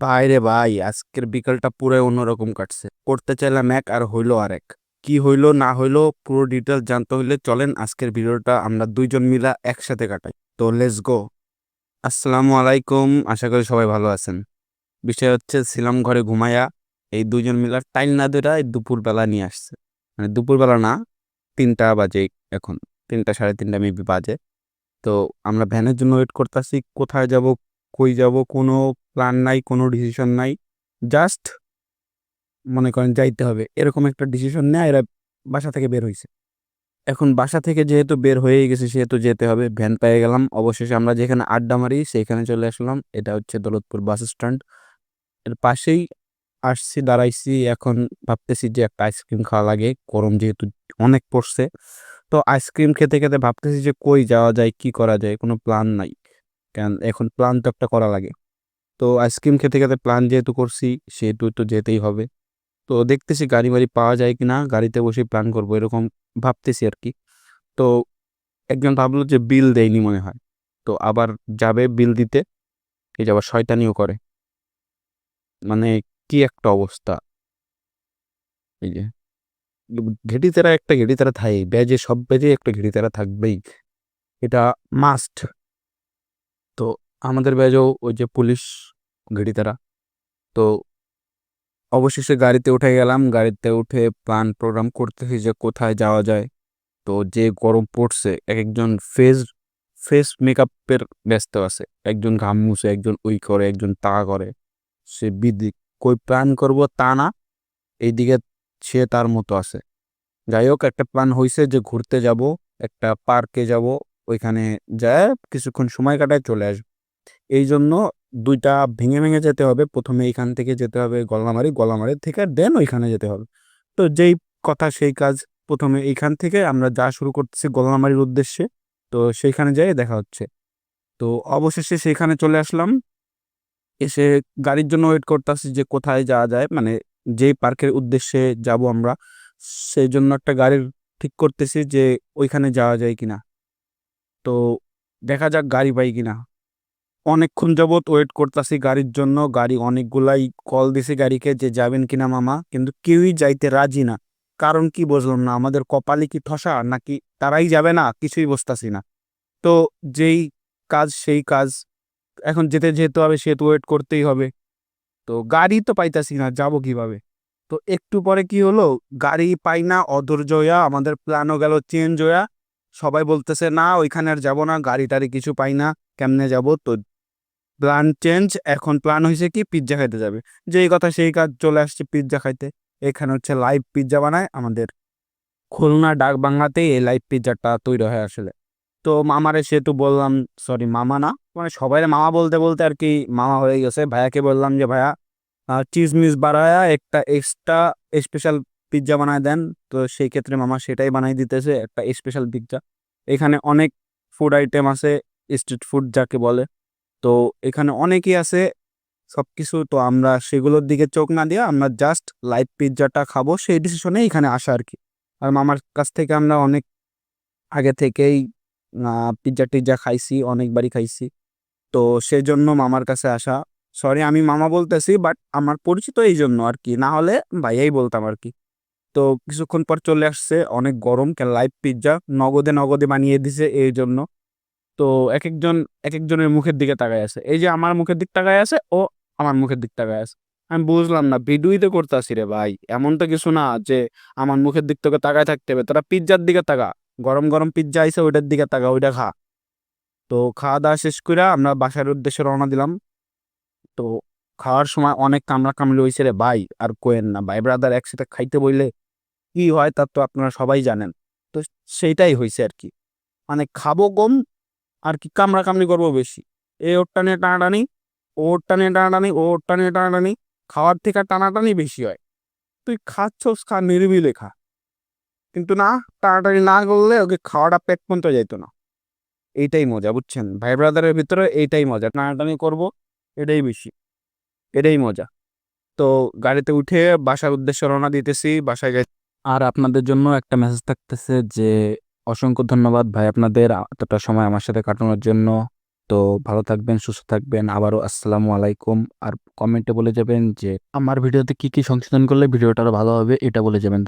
বাইরে ভাই, আজকের বিকালটা পুরো অন্যরকম কাটছে। করতে চাইলাম এক আর হইল আরেক। কি হইল, না হইল, পুরো ডিটেল জানতে হইলে চলেন আজকের ভিডিওটা আমরা দুইজন মিলা একসাথে কাটাই। তো লেটস গো আসসালামু আলাইকুম, আশা করি সবাই ভালো আছেন। বিষয় হচ্ছে, ছিলাম ঘরে ঘুমায়া এই দুইজন মিলা টাইল না ধরা এই দুপুরবেলা নিয়ে আসছে। মানে দুপুরবেলা না, তিনটা বাজে এখন। তিনটা সাড়ে তিনটা মেবি বাজে। তো আমরা ভ্যানের জন্য ওয়েট করতেছি, কোথায় যাব কই যাব, কোনো প্ল্যান নাই, কোনো ডিসিশন নাই জাস্ট মনে করেন যাইতে হবে। এরকম একটা ডিসিশন নেয় এরা বাসা থেকে বের হয়েছে এখন বাসা থেকে যেহেতু বের হয়েই গেছে, সেহেতু যেতে হবে। ভ্যান পেয়ে গেলাম, অবশেষে আমরা যেখানে আড্ডা মারি সেইখানে চলে আসলাম। এটা হচ্ছে দৌলতপুর বাস স্ট্যান্ড এর পাশেই আসছি, দাঁড়াইছি, এখন ভাবতেছি যে একটা আইসক্রিম খাওয়া লাগে। গরম যেহেতু অনেক পড়ছে। তো আইসক্রিম খেতে খেতে ভাবতেছি যে কই যাওয়া যায়, কি করা যায়, কোনো প্ল্যান নাই। কারণ এখন প্ল্যান তো একটা করা লাগে। তো আইসক্রিম খেতে খেতে প্ল্যান যেহেতু করছি, সেহেতু তো যেতেই হবে। তো দেখতেছি গাড়ি বাড়ি পাওয়া যায় কি না গাড়িতে বসে প্ল্যান করব, এরকম ভাবতেছি আর কি। তো একজন ভাবলো যে বিল দেয়নি মনে হয়। তো আবার যাবে বিল দিতে, এই যে আবার শয়তানিও করে। মানে কি একটা অবস্থা। এই যে ঘেটিতেরা একটা, ঘেটিতেরা থাকে ব্যাজে সব ব্যাজে একটা ঘেটিতেরা থাকবেই। এটা মাস্ট তো আমাদের ব্যাজেও ওই যে পুলিশ ঘেটিতেরা তো অবশেষে গাড়িতে উঠে গেলাম, গাড়িতে উঠে প্ল্যান প্রোগ্রাম করতেছি যে কোথায় যাওয়া যায়। তো যে গরম পড়ছে এক একজন ফেস ফেস মেকআপের ব্যস্ত আছে। একজন ঘাম মুছে একজন উই করে, একজন তা করে। সে বিধি কই প্ল্যান করব তা না, এইদিকে সে তার মতো আছে। যাই হোক, একটা প্ল্যান হয়েছে যে ঘুরতে যাব, একটা পার্কে যাব ওইখানে যায়, কিছুক্ষণ সময় কাটায় চলে আসবে। এই জন্য দুইটা ভেঙে ভেঙে যেতে হবে। প্রথমে এইখান থেকে যেতে হবে গলামারি গলামারি থেকে দেন ওইখানে যেতে হবে। তো যেই কথা সেই কাজ, প্রথমে এইখান থেকে আমরা যা শুরু করতেছি গলামারির উদ্দেশ্যে, তো সেইখানে যাই, দেখা হচ্ছে। তো অবশেষে সেইখানে চলে আসলাম। এসে গাড়ির জন্য ওয়েট করতেছি যে কোথায় যাওয়া যায়। মানে যেই পার্কের উদ্দেশ্যে যাব আমরা সেই জন্য একটা গাড়ির ঠিক করতেছি যে ওইখানে যাওয়া যায় কিনা। তো দেখা যাক গাড়ি পাই কিনা। অনেকক্ষণ যাবৎ ওয়েট করতেছি গাড়ির জন্য, গাড়ি অনেকগুলাই কল দিছে গাড়িকে যে যাবেন কিনা মামা, কিন্তু কেউই যাইতে রাজি না। কারণ কি বুঝলাম না, আমাদের কপালে কি ঠসা নাকি তারাই যাবে না, কিছুই বুঝতেছি না। তো যেই কাজ সেই কাজ, এখন যেতে যেতে হবে, সেহেতু ওয়েট করতেই হবে। তো গাড়ি তো পাইতাছি না, যাব কীভাবে? তো একটু পরে কি হলো, গাড়ি পাই না, অধৈর্য হইয়া আমাদের প্ল্যানও গেল চেঞ্জ হইয়া সবাই বলতেছে, না, ওইখানে আর যাব না গাড়ি টাড়ি কিছু পাই না, কেমনে যাব? তো প্ল্যান চেঞ্জ এখন প্ল্যান হয়েছে কি পিৎজা খাইতে যাবে। যেই কথা সেই কাজ চলে আসছে পিৎজা খাইতে। এখানে হচ্ছে লাইভ পিৎজা বানায় আমাদের খুলনা ডাক বাংলাতেই এই লাইভ পিৎজাটা তৈরি হয় আসলে। তো মামারে সেহেতু বললাম সরি মামা না। মানে সবাই মামা বলতে বলতে আর কি মামা হয়ে গেছে। ভাইয়াকে বললাম যে, ভাইয়া চিজ মিজ বাড়ায়া একটা এক্সট্রা স্পেশাল পিৎজা বানায় দেন। তো সেই ক্ষেত্রে মামা সেটাই বানাই দিতেছে, একটা স্পেশাল পিৎজা এখানে অনেক ফুড আইটেম আছে স্ট্রিট ফুড যাকে বলে। তো এখানে অনেকই আছে সব কিছু তো আমরা সেগুলোর দিকে চোখ না দিয়ে আমরা জাস্ট লাইভ পিৎজাটা খাব, সেই ডিসিশনে এখানে আসা আর কি। আর মামার কাছ থেকে আমরা অনেক আগে থেকেই পিৎজা টিজ্জা খাইছি, অনেকবারই খাইছি। তো সেই জন্য মামার কাছে আসা। সরি আমি মামা বলতেছি বাট আমার পরিচিত এই জন্য আর কি। না হলে ভাইয়াই বলতাম আর কি। তো কিছুক্ষণ পর চলে আসছে, অনেক গরম লাইভ পিৎজা নগদে নগদে বানিয়ে দিছে এই জন্য। তো এক একজন এক একজনের মুখের দিকে তাকায় আছে। এই যে আমার মুখের দিক তাকায় আছে, ও আমার মুখের দিক তাকায় আছে। আমি বুঝলাম না, ভিডিওই তো করতেছি রে ভাই। এমন তো কিছু না যে আমার মুখের দিক থেকে তাকায় থাকতে হবে। তোরা পিৎজার দিকে তাকা। গরম গরম পিৎজা আইসে ওইটার দিকে তাকা, ওইটা খা। তো খাওয়া দাওয়া শেষ করে আমরা বাসার উদ্দেশ্যে রওনা দিলাম। তো খাওয়ার সময় অনেক কামড়া কামড়ি হয়েছে রে ভাই, আর কোয়েন না। ভাই ব্রাদার একসাথে খাইতে বইলে কি হয় তার তো আপনারা সবাই জানেন। তো সেইটাই হয়েছে আর কি। মানে খাব কম আর কি কামড়া কামড়ি করব বেশি। এ ওরটা নিয়ে টানাটানি ওরটা নিয়ে টানাটানি ওরটা নিয়ে টানাটানি, খাওয়ার থেকে টানাটানি বেশি হয়। তুই খাচ্ছস খা, নিরিবিলে খা। কিন্তু না, টানাটানি না করলে ওকে খাওয়াটা পেট পর্যন্ত যেত না। এইটাই মজা, বুঝছেন? ভাই ব্রাদারের ভিতরে এইটাই মজা। টানাটানি করব, এটাই বেশি। এটাই মজা। তো গাড়িতে উঠে বাসার উদ্দেশ্যে রওনা দিতেছি, বাসায় আর আপনাদের জন্য একটা মেসেজ থাকতেছে যে, অসংখ্য ধন্যবাদ ভাই আপনাদের এতটা সময় আমার সাথে কাটানোর জন্য। তো ভালো থাকবেন, সুস্থ থাকবেন। আবারও আসসালামু আলাইকুম। আর কমেন্টে বলে যাবেন যে, আমার ভিডিওতে কি কি সংশোধন করলে ভিডিওটা আরও ভালো হবে? এটা বলে যাবেন।